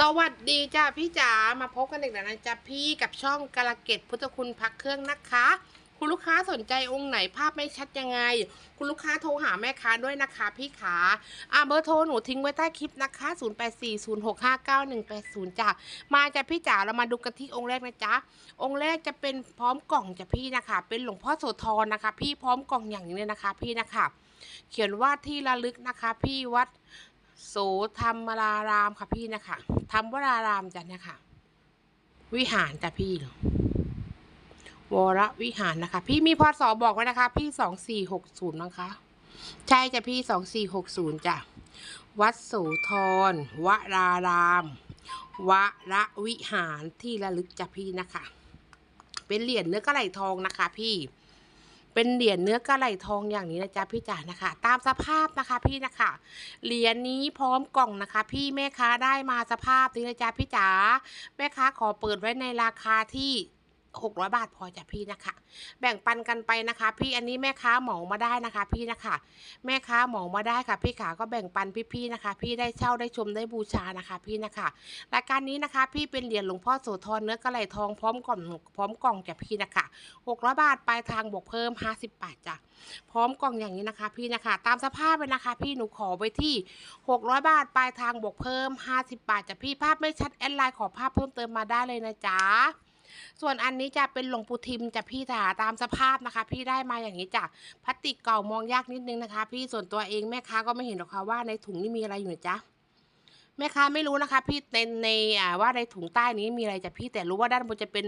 สวัสดีจ้าพี่จ๋ามาพบกันอีกแล้วนะจ๊ะพี่กับช่องกาลเกตพุทธคุณพักเครื่องนะคะ คุณลูกค้าสนใจองค์ไหนภาพไม่ชัดยังไง คุณลูกค้าโทรหาแม่ค้าด้วยนะคะ พี่ขาอ่าเบอร์โทรหนูทิ้งไว้ใต้คลิปนะคะ 0840659180จ้ะมาจ้ะพี่จ๋าเรามาดูกันที่องค์แรกนะจ๊ะองค์แรกจะเป็นพร้อมกล่องจ้ะพี่นะคะ เป็นหลวงพ่อโสธรนะคะ พี่พร้อมกล่องอย่างนี้เลยนะคะ พี่นะคะ เขียนว่าที่ระลึกนะคะ พี่วัด โสธรรมรารามค่ะพี่นะคะธรรมวรารามจ้ะนี่ยค่ะวิหารจ้ะพี่วรวิหารนะคะ พี่มีพศบอกไว้นะคะ พี่สองสี่หกศูนย์นะคะ ใช่จ้ะพี่สองสี่หกศูนย์จ้ะวัดโสธรวรารามวรวิหารที่ระลึกจ้ะพี่นะคะ เป็นเหรียญเนื้อกระไหลทองนะคะ พี่ เป็นเหรียญเนื้อกระไหลทองอย่างนี้นะจ๊ะพี่จ๋านะคะ ตามสภาพนะคะพี่นะคะ เหรียญนี้พร้อมกล่องนะคะ พี่แม่ค้าได้มาสภาพนี้นะจ๊ะพี่จ๋าแม่ค้าขอเปิดไว้ในราคาที่ 600 บาทพอจ้ะพี่นะคะ แบ่งปันกันไปนะคะ พี่อันนี้แม่ค้าเหมามาได้นะคะ พี่นะคะ แม่ค้าเหมามาได้ค่ะ พี่ขาก็แบ่งปันพี่ๆนะคะ พี่ได้เช่าได้ชมได้บูชานะคะ พี่นะคะรายการนี้นะคะ พี่เป็นเหรียญหลวงพ่อโสธรเนื้อกระไหลทองพร้อมกล่องพร้อมกล่องจ้ะพี่นะคะ600บาทปลายทางบวกเพิ่ม 50 บาทจ้ะพร้อมกล่องอย่างนี้นะคะ พี่นะคะ ตามสภาพเลยนะคะ พี่หนูขอไปที่ 600 บาทปลายทางบวกเพิ่ม 50 บาทจ้ะพี่ภาพไม่ชัดแอดไลน์ขอภาพเพิ่มเติมมาได้เลยนะจ๊ะ ส่วนอันนี้จะเป็นหลวงปู่ทิมจะพี่จ๋าตามสภาพนะคะ พี่ได้มาอย่างนี้จ้ะพลาสติกเก่ามองยากนิดนึงนะคะ พี่ส่วนตัวเองแม่ค้าก็ไม่เห็นหรอกค่ะว่าในถุงนี่มีอะไรอยู่จ๊ะแม่ค้าไม่รู้นะคะ พี่ในในอ่าว่าในถุงใต้นี้มีอะไรจ้ะพี่แต่รู้ว่าด้านบนจะเป็น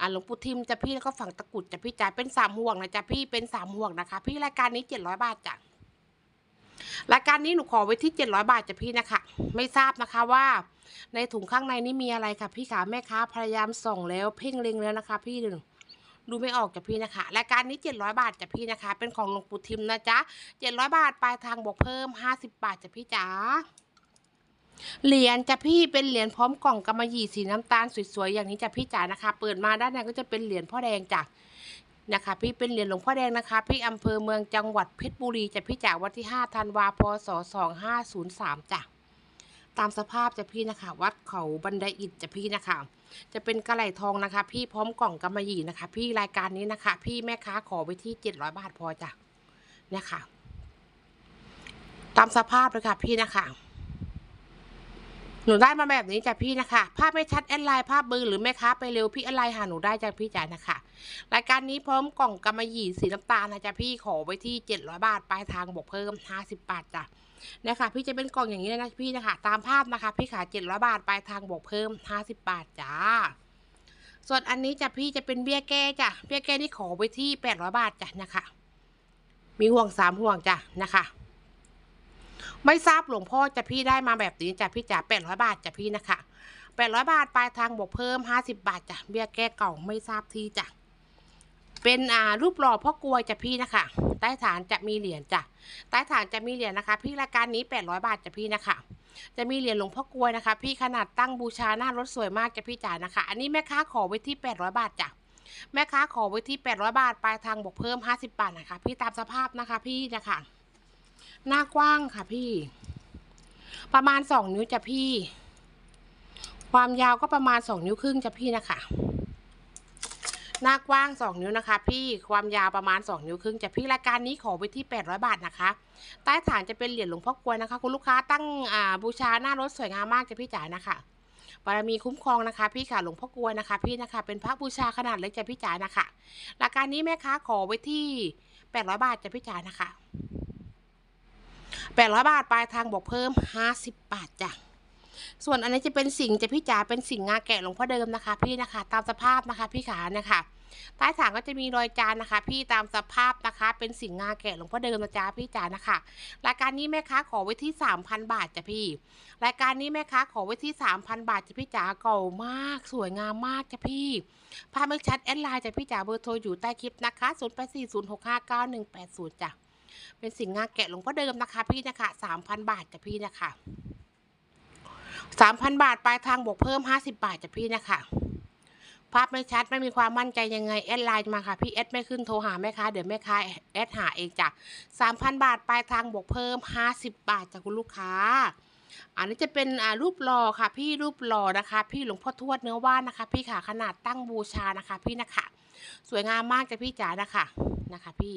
อ่าหลวงปู่ทิมจ้ะพี่แล้วก็ฝั่งตะกุดจ้ะพี่จ๋าเป็นสามห่วงนะจ๊ะพี่เป็นสามห่วงนะคะ พี่รายการนี้เจ็ดร้อยบาทจ้ะรายการนี้หนูขอไว้ที่เจ็ดร้อยบาทจ้ะพี่นะคะ ไม่ทราบนะคะว่า ในถุงข้างในนี่มีอะไรค่ะพี่ขาแม่ค้าพยายามส่องแล้วเพ่งเล็งแล้วนะคะ พี่ดูดูไม่ออกจ้ะพี่นะคะรายการนี้เจ็ดร้อยบาทจ้ะพี่นะคะ เป็นของหลวงปู่ทิมนะจ๊ะเจ็ดร้อยบาทปลายทางบวกเพิ่มห้าสิบบาทจ้ะพี่จ๋าเหรียญจะพี่เป็นเหรียญพร้อมกล่องกำมะหยี่สีน้ำตาลสวยๆอย่างนี้จะพี่จ๋านะคะ เปิดมาด้านในก็จะเป็นเหรียญพ่อแดงจ้ะนะคะ พี่เป็นเหรียญหลวงพ่อแดงนะคะ พี่อำเภอเมืองจังหวัดเพชรบุรีจะพี่จ๋าวันที่ 5 ธันวาพศ2503จ้ะ ตามสภาพจะพี่นะคะ วัดเขาบันไดอิฐจะพี่นะคะ จะเป็นกระไหลทองนะคะ พี่พร้อมกล่องกำมะหยี่นะคะ พี่รายการนี้นะคะ พี่แม่ค้าขอไปที่700บาทพอจ้ะเนี่ยค่ะ ตามสภาพเลยค่ะพี่นะคะหนูได้มาแบบนี้จ้ะพี่นะคะ ภาพไม่ชัดแอดไลน์ภาพเบอร์หรือแม่ค้าไปเร็วพี่แอดไลน์หาหนูได้จ้ะพี่จ๋านะคะ รายการนี้พร้อมกล่องกำมะหยี่สีน้ำตาลนะจ๊ะพี่ขอไว้ที่เจ็ดร้อยบาท ปลายทางบวกเพิ่มห้าสิบบาทจ้ะ นะคะพี่จะเป็นกล่องอย่างนี้เลยนะพี่นะคะตามภาพนะคะ พี่ขายเจ็ดร้อยบาทปลายทางบวกเพิ่มห้าสิบบาทจ้า ส่วนอันนี้จะพี่จะเป็นเบี้ยแก้จ้ะเบี้ยแก้นี่ขอไว้ที่แปดร้อยบาทจ้ะนะคะ มีห่วงสามห่วงจ้ะนะคะ ไม่ทราบหลวงพ่อจะพี่ได้มาแบบนี้จ้ะพี่จ๋าแปดร้อยบาทจ้ะพี่นะคะแปดร้อยบาทปลายทางบวกเพิ่มห้าสิบาทจ้ะเบี้ยแก้เก่าไม่ทราบที่จ้ะ เป็นอ่ารูปหล่อพ่อกลวยจ้ะพี่นะคะ ใต้ฐานจะมีเหรียญจ้ะใต้ฐานจะมีเหรียญนะคะ พี่รายการนี้แปดร้อยบาทจ้ะพี่นะคะ จะมีเหรียญหลวงพ่อกลวยนะคะ พี่ขนาดตั้งบูชาหน้ารถสวยมากจ้ะพี่จ๋านะคะ อันนี้แม่ค้าขอไว้ที่แปดร้อยบาทจ้ะแม่ค้าขอไว้ที่แปดร้อยบาทปลายทางบวกเพิ่มห้าสิบาทนะคะ พี่ตามสภาพนะคะพี่นะคะหน้ากว้างค่ะพี่ ประมาณสองนิ้วจ้ะพี่ ความยาวก็ประมาณสองนิ้วครึ่งจ้ะพี่นะคะ หน้ากว้างสองนิ้วนะคะ พี่ความยาวประมาณสองนิ้วครึ่งจะพี่รายการนี้ขอไปที่แปดร้อยบาทนะคะ ใต้ฐานจะเป็นเหรียญหลวงพ่อกวยนะคะ คุณลูกค้าตั้งบูชาหน้ารถสวยงามมากจะพี่จ๋านะคะบารมีคุ้มครองนะคะ พี่ค่ะหลวงพ่อกวยนะคะ พี่นะคะเป็นพระบูชาขนาดเล็กจะพี่จ๋านะคะรายการนี้แม่ค้าขอไว้ที่แปดร้อยบาทจะพี่จ๋านะคะแปดร้อยบาทปลายทางบอกเพิ่มห้าสิบบาทจ้ะ ส่วนอันนี้จะเป็นสิ่งจะพี่จ๋าเป็นสิ่งงาแกะหลวงพ่อเดิมนะคะ พี่นะคะ ตามสภาพนะคะ พี่ขานี่ยค่ะใต้ฐานก็จะมีรอยจานนะคะ พี่ตามสภาพนะคะ เป็นสิ่งงาแกะหลวงพ่อเดิมนะจ๊ะพี่จ๋านะคะรายการนี้แม่ค้าขอไว้ที่สามพันบาทจ้ะพี่ รายการนี้แม่ค้าขอไว้ที่สามพันบาทจ้ะพี่จ๋าเก่ามากสวยงามมากจ้ะพี่ภาพไม่ชัดแอดไลน์จ้ะพี่จ๋าเบอร์โทรอยู่ใต้คลิปนะคะศูนย์แปดสี่ศูนย์หกห้าเก้าหนึ่งแปดศูนย์จ้ะเป็นสิ่งงาแกะหลวงพ่อเดิมนะคะ พี่นะคะสามพันบาทจ้ะพี่นะคะ สามพันบาทปลายทางบวกเพิ่มห้าสิบาทจ้ะพี่นะคะ ภาพไม่ชัดไม่มีความมั่นใจยังไงแอดไลน์มาค่ะพี่แอดไม่ขึ้นโทรหาแม่ค้าเดี๋ยวแม่ค้าแอดหาเองจ้ะสามพันบาทปลายทางบวกเพิ่มห้าสิบบาทจากคุณลูกค้าอันนี้จะเป็นอ่ารูปหล่อค่ะ พี่รูปหล่อนะคะ พี่หลวงพ่อทวดเนื้อว่านนะคะ พี่ค่ะขนาดตั้งบูชานะคะ พี่นะคะ สวยงามมากจ้ะพี่จ๋านะคะนะคะ พี่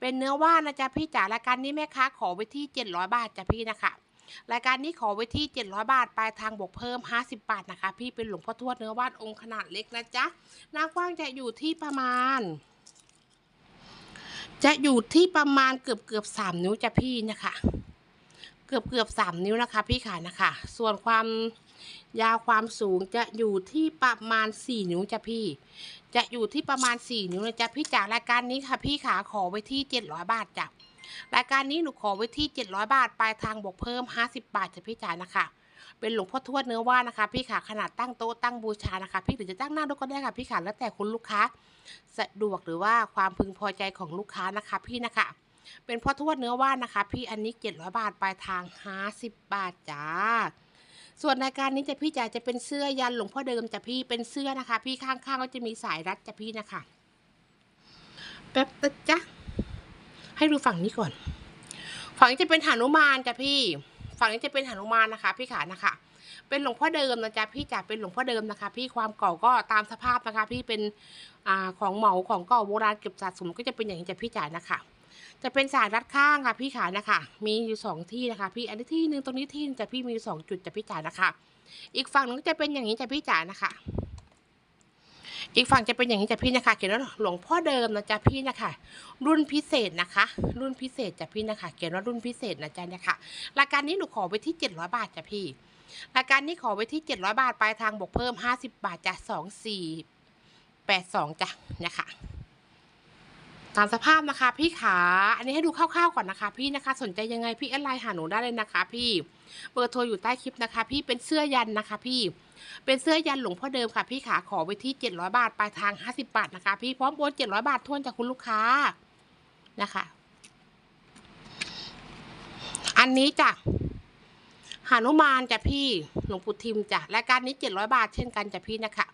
เป็นเนื้อว่านนะจ๊ะพี่จ๋ารายการนี้แม่ค้าขอไว้ที่700บาทจ้ะพี่นะคะ รายการนี้ขอไว้ที่ 700 บาท ปลายทางบวกเพิ่ม 50 บาทนะคะ พี่เป็นหลวงพ่อทวดเนื้อว่านองค์ขนาดเล็กนะจ๊ะ หน้ากว้างจะอยู่ที่ประมาณ จะอยู่ที่ประมาณเกือบเกือบสามนิ้วจ้ะพี่นะคะ เกือบเกือบสามนิ้วนะคะ พี่ขานะคะ ส่วนความยาวความสูงจะอยู่ที่ประมาณสี่นิ้วจ้ะพี่ จะอยู่ที่ประมาณสี่นิ้วนะจ๊ะพี่จากรายการนี้ค่ะพี่ขาขอไว้ที่เจ็ดร้อยบาทจ้ะ รายการนี้หนูขอไว้ที่เจ็ดร้อยบาท ปลายทางบวกเพิ่มห้าสิบบาทจะพี่จ๋ายนะคะ เป็นหลวงพ่อทวดเนื้อว่านะคะ พี่ขาขนาดตั้งโต๊ะตั้งบูชานะคะ พี่หรือจะตั้งหน้ารถก็ได้ค่ะพี่ขาแล้วแต่คุณลูกค้า สะดวกหรือว่าความพึงพอใจของลูกค้านะคะ พี่นะคะ เป็นพ่อทวดเนื้อว่านนะคะ พี่อันนี้เจ็ดร้อยบาทปลายทางห้าสิบบาทจ้าส่วนรายการนี้จะพี่จ๋าจะเป็นเสื้อยันหลวงพ่อเดิมจะพี่เป็นเสื้อนะคะ พี่ข้างๆก็จะมีสายรัดจะพี่นะคะแป๊บนะจ๊ะ ให้ดูฝั่งนี้ก่อน ฝั่งนี้จะเป็นหานุมานจ้ะพี่ ฝั่งนี้จะเป็นหานุมานนะคะ พี่ขานะคะ เป็นหลวงพ่อเดิมนะจ๊ะพี่จ๋าเป็นหลวงพ่อเดิมนะคะ พี่ความเก่าก็ตามสภาพนะคะ พี่เป็นอ่าของเหมาของเก่าโบราณเก็บสะสมก็จะเป็นอย่างนี้จ้ะพี่จ๋านะคะ จะเป็นสายรัดข้างค่ะพี่ขานะคะ มีอยู่สองที่นะคะ พี่อันนี้ที่หนึ่งตรงนี้ที่หนึงจะพี่มีอยู่สองจุดจ้ะพี่จ๋านะคะ อีกฝั่งหนึงก็จะเป็นอย่างนี้จ้ะพี่จ๋านะคะ อีกฝั่งจะเป็นอย่างนี้จะพี่นะคะ เขียนว่าหลวงพ่อเดิมนะจ๊ะพี่นะคะ รุ่นพิเศษนะคะ รุ่นพิเศษจ้ะพี่นะคะ เขียนว่ารุ่นพิเศษนะจ๊ะเนี่ยค่ะรายการนี้หนูขอไว้ที่เจ็ดร้อยบาทจ้ะพี่รายการนี้ขอไว้ที่เจ็ดร้อยบาทปลายทางบวกเพิ่มห้าสิบบาทจ้ะสองสี่แปดสองจ้ะเนี่ยค่ะ ตามสภาพนะคะพี่ขา อันนี้ให้ดูคร่าวๆก่อนนะคะพี่นะคะ สนใจยังไงพี่แอดไลน์หาหนูได้เลยนะคะ พี่ เบอร์โทรอยู่ใต้คลิปนะคะ พี่เป็นเสื้อยันนะคะ พี่ เป็นเสื้อยันหลวงพ่อเดิมค่ะ พี่ขาขอไว้ที่ 700 บาทปลายทาง 50 บาทนะคะ พี่พร้อมโอน700 บาททวนจากคุณลูกค้านะคะ อันนี้จ้ะหานุมานจ้ะพี่ หลวงปู่ทิมจ้ะรายการนี้ 700 บาทเช่นกันจ้ะพี่นะคะ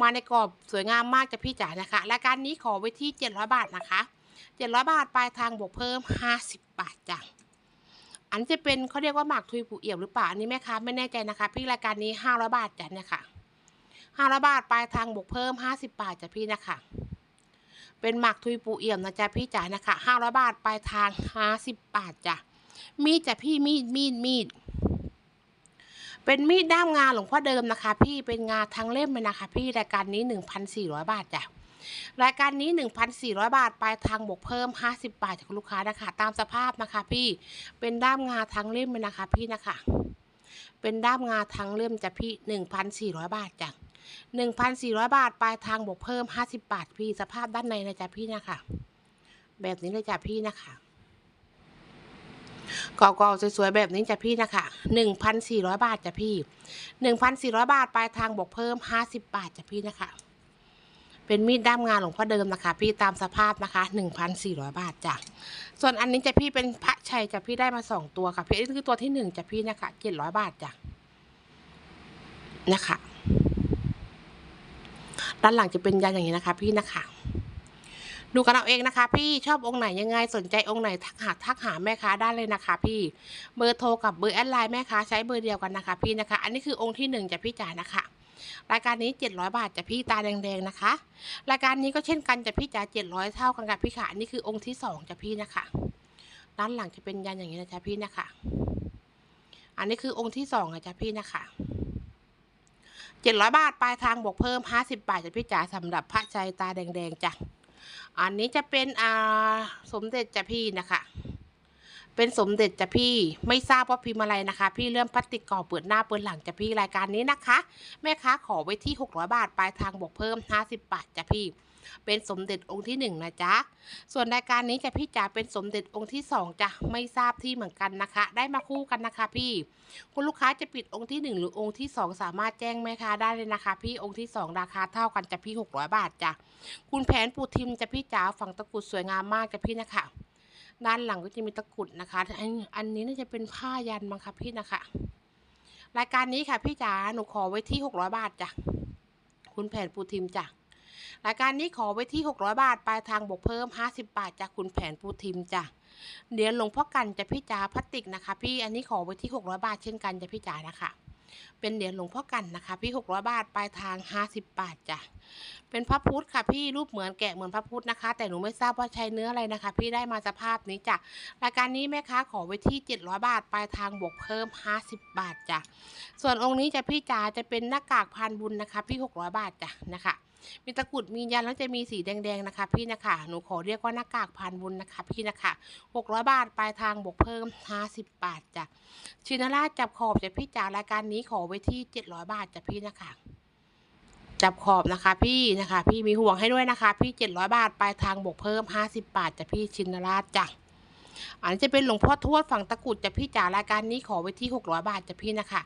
มาในกรอบสวยงามมากจ้ะพี่จ๋านะคะรายการนี้ขอไว้ที่ 700 บาทนะคะ 700 บาทปลายทางบวกเพิ่ม 50 บาทจ้ะอันนจะเป็นเขาเรียกว่าหมากทุยผูเอี่ยมหรือเปล่าอันนี้แม่ค้าไม่แน่ใจนะคะ พี่รายการนี้ 500 บาทจ้ะเนี่ยค่ะ500 บาทปลายทางบวกเพิ่ม 50 บาทจ้ะพี่นะคะเป็นหมากทุยปูเอี่ยมนะจ๊ะพี่จ๋านะคะ500บาทปลายทาง50บาทจ้ะมีดจ้ะพี่มีดมีดมีด เป็นมีดด้ามงาหลวงพ่อเดิมนะคะ พี่เป็นงาทั้งเล่มเลยนะคะ พี่รายการนี้ 1,400 บาทจ้ะรายการนี้ 1,400 บาทปลายทางบวกเพิ่ม 50 บาทจากลูกค้านะคะ ตามสภาพนะคะ พี่เป็นด้ามงาทั้งเล่มเลยนะคะ พี่นะคะ เป็นด้ามงาทั้งเล่มจ้ะพี่1,400 บาทจ้ะ1,400 บาทปลายทางบวกเพิ่ม 50 บาทพี่สภาพด้านในนะจ๊ะพี่นะคะ แบบนี้เลยจ้ะพี่นะคะ กอกๆสวยๆแบบนี้จ้ะพี่นะคะ1,400 บาทจ้ะพี่1,400 บาทปลายทางบวกเพิ่ม 50 บาทจ้ะพี่นะคะ เป็นมีดด้ามงานหลวงพ่อเดิมนะคะ พี่ตามสภาพนะคะ1,400 บาทจ้ะส่วนอันนี้จะพี่เป็นพระชัยจะพี่ได้มาสองตัวค่ะพี่นนี้คือตัวที่หนึ่งจะพี่นะคะ700 บาทจ้ะนะคะด้านหลังจะเป็นยันอย่างนี้นะคะ พี่นะคะ ดูกันเอาเองนะคะ พี่ชอบองค์ไหนยังไงสนใจองค์ไหนทักหาทักหาแม่ค้าได้เลยนะคะ พี่เบอร์โทรกับเบอร์แอดไลน์แม่ค้าใช้เบอร์เดียวกันนะคะ พี่นะคะ อันนี้คือองค์ที่หนึ่งจะพี่จ่ายนะคะรายการนี้ 700 บาทจะพี่ตาแดงๆนะคะ รายการนี้ก็เช่นกันจะพี่จ่าย700 เท่ากันกับพี่ค่ะอันนี้คือองค์ที่สองจะพี่นะคะ ด้านหลังจะเป็นยันอย่างนี้นะจ๊ะพี่นะคะ อันนี้คือองค์ที่สองนะจ๊ะพี่นะคะเจ็ดร้อยบาทปลายทางบวกเพิ่มห้าสิบบาทจะพี่จ๋าสำหรับพระใจตาแดงๆจ้ะ อันนี้จะเป็นอ่าสมเด็จจ้ะพี่นะคะ เป็นสมเด็จจ้ะพี่ไม่ทราบว่าพิมพ์อะไรนะคะ พี่เริ่มพลาสติกกอบเปิดหน้าเปิดหลังจ้ะพี่รายการนี้นะคะ แม่ค้าขอไว้ที่ 600 บาทปลายทางบวกเพิ่ม 50 บาทจ้ะพี่ เป็นสมเด็จองค์ที่หนึ่งนะจ๊ะ ส่วนรายการนี้จะพี่จ๋าเป็นสมเด็จองค์ที่สองจ้ะไม่ทราบที่เหมือนกันนะคะ ได้มาคู่กันนะคะพี่ คุณลูกค้าจะปิดองค์ที่หนึ่งหรือองค์ที่สองสามารถแจ้งแม่ค้าได้เลยนะคะ พี่องค์ที่สองราคาเท่ากันจะพี่ 600 บาทจ้ะคุณแผนปูทิมจะพี่จ๋าฝั่งตะกุดสวยงามมากจะพี่นะคะด้านหลังก็จะมีตะกุดนะคะ อันอันนี้น่าจะเป็นผ้ายันมั้งคะพี่นะคะ รายการนี้ค่ะพี่จ๋า หนูขอไว้ที่ 600 บาทจ้ะ คุณแผนปูทิมจ้ะ รายการนี้ขอไว้ที่ 600 บาท ปลายทางบวกเพิ่ม 50 บาท จากคุณแผนปูทิมจ้ะเหรียญหลวงพ่อกันจะพี่จ๋าพลาสติกนะคะ พี่อันนี้ขอไว้ที่ 600 บาทเช่นกันจะพี่จ๋านะคะ เป็นเหรียญหลวงพ่อกันนะคะ พี่ 600 บาทปลายทาง 50 บาทจ้ะเป็นพระพุทธค่ะ พี่รูปเหมือนแกะเหมือนพระพุทธนะคะ แต่หนูไม่ทราบว่าใช้เนื้ออะไรนะคะ พี่ได้มาสภาพนี้จ้ะรายการนี้แม่ค้าขอไว้ที่ 700 บาทปลายทางบวกเพิ่ม 50 บาทจ้ะส่วนองค์นี้จะพี่จ๋าจะเป็นหน้ากากพานบุญนะคะ พี่ 600 บาทจ้ะนะคะ มีตะกุดมียันแล้วจะมีสีแดงๆนะคะ พี่นะคะหนูขอเรียกว่าหน้ากากพานบุญนะคะ พี่นะคะ600 บาทปลายทางบวกเพิ่ม 50 บาทจ้ะชินาราชจับขอบจะพี่จ๋ารายการนี้ขอไว้ที่ 700 บาทจ้ะพี่นะคะจับขอบนะคะพี่นะคะ พี่มีห่วงให้ด้วยนะคะ พี่ 700 บาทปลายทางบวกเพิ่ม 50 บาทจ้ะพี่ชินราชจ้ะ อันนี้จะเป็นหลวงพ่อทวดฝั่งตะกุดจะพี่จ๋ารายการนี้ขอไว้ที่ 600 บาทจะพี่นะคะ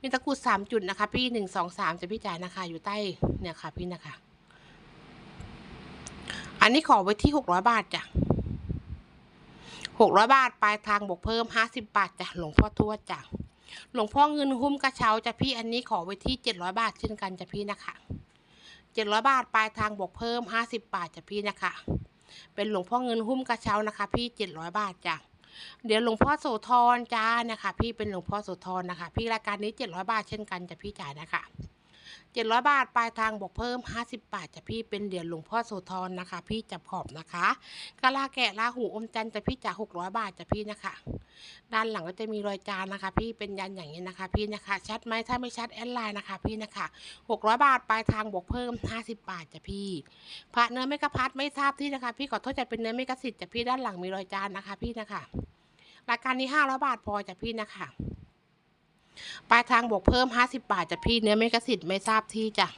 มีตะกุดสามจุดนะคะ พี่หนึ่งสองสามจะพี่จ๋านะคะ อยู่ใต้เนี่ยค่ะพี่นะคะ อันนี้ขอไว้ที่ 600 บาทจ้ะ600 บาทปลายทางบวกเพิ่ม 50 บาทจ้ะหลวงพ่อทวดจ้ะหลวงพ่อเงินหุ้มกระเช้าจะพี่อันนี้ขอไว้ที่ 700 บาทเช่นกันจะพี่นะคะ 700 บาทปลายทางบวกเพิ่ม 50 บาทจะพี่นะคะ เป็นหลวงพ่อเงินหุ้มกระเช้านะคะ พี่เจ็ดร้อยบาทจ้ะเดี๋ยวหลวงพ่อโสธรจ้านะคะ พี่เป็นหลวงพ่อโสธรนะคะ พี่รายการนี้เจ็ดร้อยบาทเช่นกันจะพี่จ่ายนะคะ 700 บาท ปลายทางบวกเพิ่ม 50 บาทจะพี่เป็นเหรียญหลวงพ่อโสธรนะคะ พี่จับขอบนะคะกะลาแกะลาหูอมจันทร์จะพี่จ่า600 บาทจะพี่นะคะ ด้านหลังก็จะมีรอยจานนะคะ พี่เป็นยันอย่างนี้นะคะ พี่นะคะ ชัดไหมถ้าไม่ชัดแอดไลน์นะคะ พี่นะคะ 600 บาท ปลายทางบวกเพิ่ม 50 บาทจะพี่พระเนื้อไม่กระพัดไม่ทราบที่นะคะ พี่ขอโทษจะเป็นเนื้อไม่กระสิทธิ์จะพี่ด้านหลังมีรอยจานนะคะ พี่นะคะรายการนี้500บาทพอจะพี่นะคะ ปลายทางบวกเพิ่ม 50 บาทจะพี่เนื้อไม่กระสิทธิ์ไม่ทราบที่จ้ะ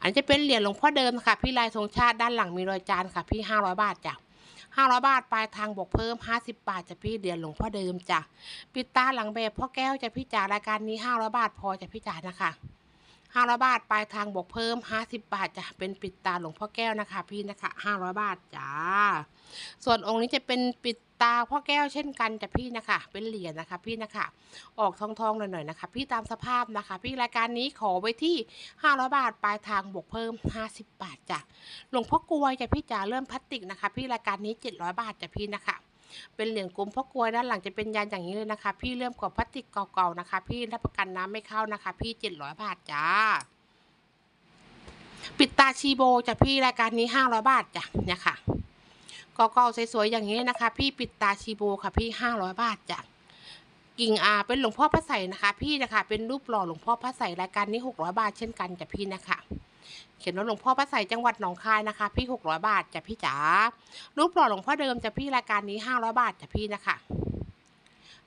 อันจะเป็นเหรียญหลวงพ่อเดิมค่ะ พี่ลายทรงชาติด้านหลังมีรอยจานค่ะ พี่ 500 บาทจ้ะ500 บาทปลายทางบวกเพิ่ม 50 บาทจะพี่เหรียญหลวงพ่อเดิมจ้ะปิดตาหลังแบบพ่อแก้วจะพี่จ๋ารายการนี้ 500 บาทพอจะพี่จ๋านะคะ 500บาทปลายทางบวกเพิ่ม50บาทจ้ะเป็นปิดตาหลวงพ่อแก้วนะคะ พี่นะคะ500บาทจ้า ส่วนองค์นี้จะเป็นปิดตาพ่อแก้วเช่นกันจ้ะพี่นะคะ เป็นเหรียญนะคะ พี่นะคะ ออกทองๆหน่อยๆนะคะ พี่ตามสภาพนะคะ พี่รายการนี้ขอไว้ที่500บาทปลายทางบวกเพิ่ม50บาทจ้ะหลวงพ่อกลวยจ้ะพี่จ๋าเริ่มพลาสติกนะคะ พี่รายการนี้700บาทจ้ะพี่นะคะ เป็นเหรียญกลมพ่อกลวยด้านหลังจะเป็นยันอย่างนี้เลยนะคะ พี่เริ่มกว่าพลาสติกเก่าๆนะคะ พี่รับประกันน้ำไม่เข้านะคะ พี่700บาทจ้า ปิดตาชีโบจ้ะพี่รายการนี้500บาทจ้ะเนี่ยค่ะเก่าๆสวยๆอย่างนี้นะคะ พี่ปิดตาชีโบค่ะพี่500บาทจ้ะกิ่งอาเป็นหลวงพ่อพระใสนะคะ พี่นะคะเป็นรูปหล่อหลวงพ่อพระใสรายการนี้600บาทเช่นกันจ้ะพี่นะคะ เขียนว่าหลวงพ่อพระใสจังหวัดหนองคายนะคะ พี่ 600 บาทจ้ะพี่จ๋ารูปหล่อหลวงพ่อเดิมจ้ะพี่รายการนี้ 500 บาทจ้ะพี่นะคะ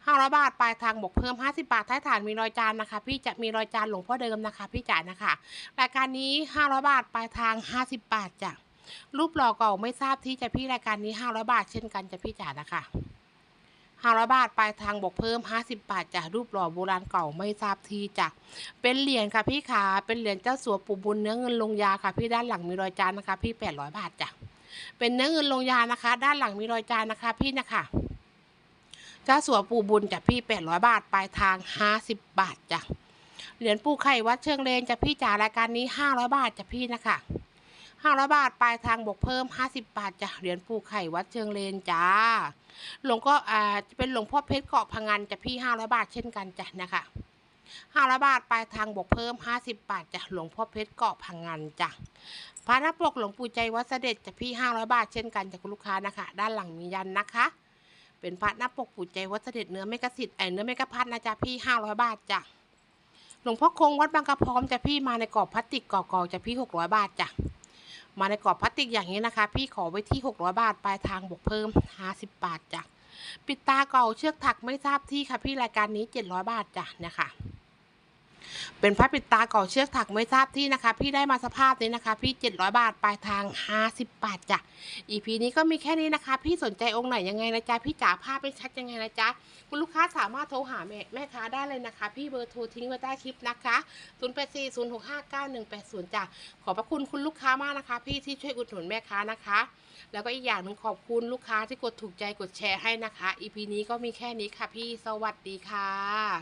500บาทปลายทางบวกเพิ่ม50บาทท้ายฐานมีรอยจานนะคะ พี่จะมีรอยจานหลวงพ่อเดิมนะคะ พี่จ๋านะคะรายการนี้500บาทปลายทาง50บาทจ้ะรูปหล่อเก่าไม่ทราบที่จะพี่รายการนี้500บาทเช่นกันจะพี่จ๋านะคะ 500 บาทปลายทางบวกเพิ่ม 50 บาทจ้ะรูปหล่อโบราณเก่าไม่ทราบทีจ้ะเป็นเหรียญค่ะพี่ขาเป็นเหรียญเจ้าสัวปู่บุญเนื้อเงินลงยาค่ะพี่ด้านหลังมีรอยจานนะคะ พี่ 800 บาทจ้ะเป็นเนื้อเงินลงยานะคะ ด้านหลังมีรอยจานนะคะ พี่นะคะเจ้าสัวปู่บุญจ้ะพี่ 800 บาทปลายทาง 50 บาทจ้ะเหรียญปู่ไข่วัดเชิงเลนจ้ะพี่จ๋ารายการนี้ 500 บาทจ้ะพี่นะคะ 500บาทปลายทางบวกเพิ่ม50บาทจ้ะเหรียญปูไข่วัดเชิงเลนจ้าหลวงก็อ่าจะเป็นหลวงพ่อเพชรเกาะพังงานจ้ะพี่500บาทเช่นกันจ้ะนะคะ500บาทปลายทางบวกเพิ่ม50บาทจ้ะหลวงพ่อเพชรเกาะพังงานจ้ะพระนักปกหลวงปู่ใจวัดเสด็จจ้ะพี่500บาทเช่นกันจ้ะคุณลูกค้านะคะ ด้านหลังมียันนะคะเป็นพระนักปกปู่ใจวัดเสด็จเนื้อไมกระสิทธิ์ไอเนื้อไมกระพัดนะจ๊ะพี่500บาทจ้ะหลวงพ่อคงวัดบางกระพร้อมจ้ะพี่มาในกรอบพลาสติกกรอบๆจ้ะพี่600บาทจ้ะ มาในกรอบพลาสติกอย่างนี้นะคะ พี่ขอไว้ที่ 600 บาทปลายทางบวกเพิ่ม 50 บาทจ้ะปิดตาเก่าเชือกถักไม่ทราบที่ค่ะพี่รายการนี้ 700 บาทจ้ะเนี่ยค่ะ เป็นพระปิดตาเก่าเชือกถักไม่ทราบที่นะคะ พี่ได้มาสภาพนี้นะคะ พี่ 700 บาทปลายทาง 50 บาทจ้ะ EP นี้ก็มีแค่นี้นะคะ พี่สนใจองค์ไหนยังไงนะจ๊ะพี่จ๋าภาพเป็นชัดยังไงนะจ๊ะคุณลูกค้าสามารถโทรหาแม่แม่ค้าได้เลยนะคะ พี่เบอร์โทรทิ้งไว้ใต้คลิปนะคะ0840659180จ้ะขอบพระคุณคุณลูกค้ามากนะคะ พี่ที่ช่วยอุดหนุนแม่ค้านะคะ แล้วก็อีกอย่างหนึ่งขอบคุณลูกค้าที่กดถูกใจกดแชร์ให้นะคะ EP นี้ก็มีแค่นี้ค่ะพี่สวัสดีค่ะ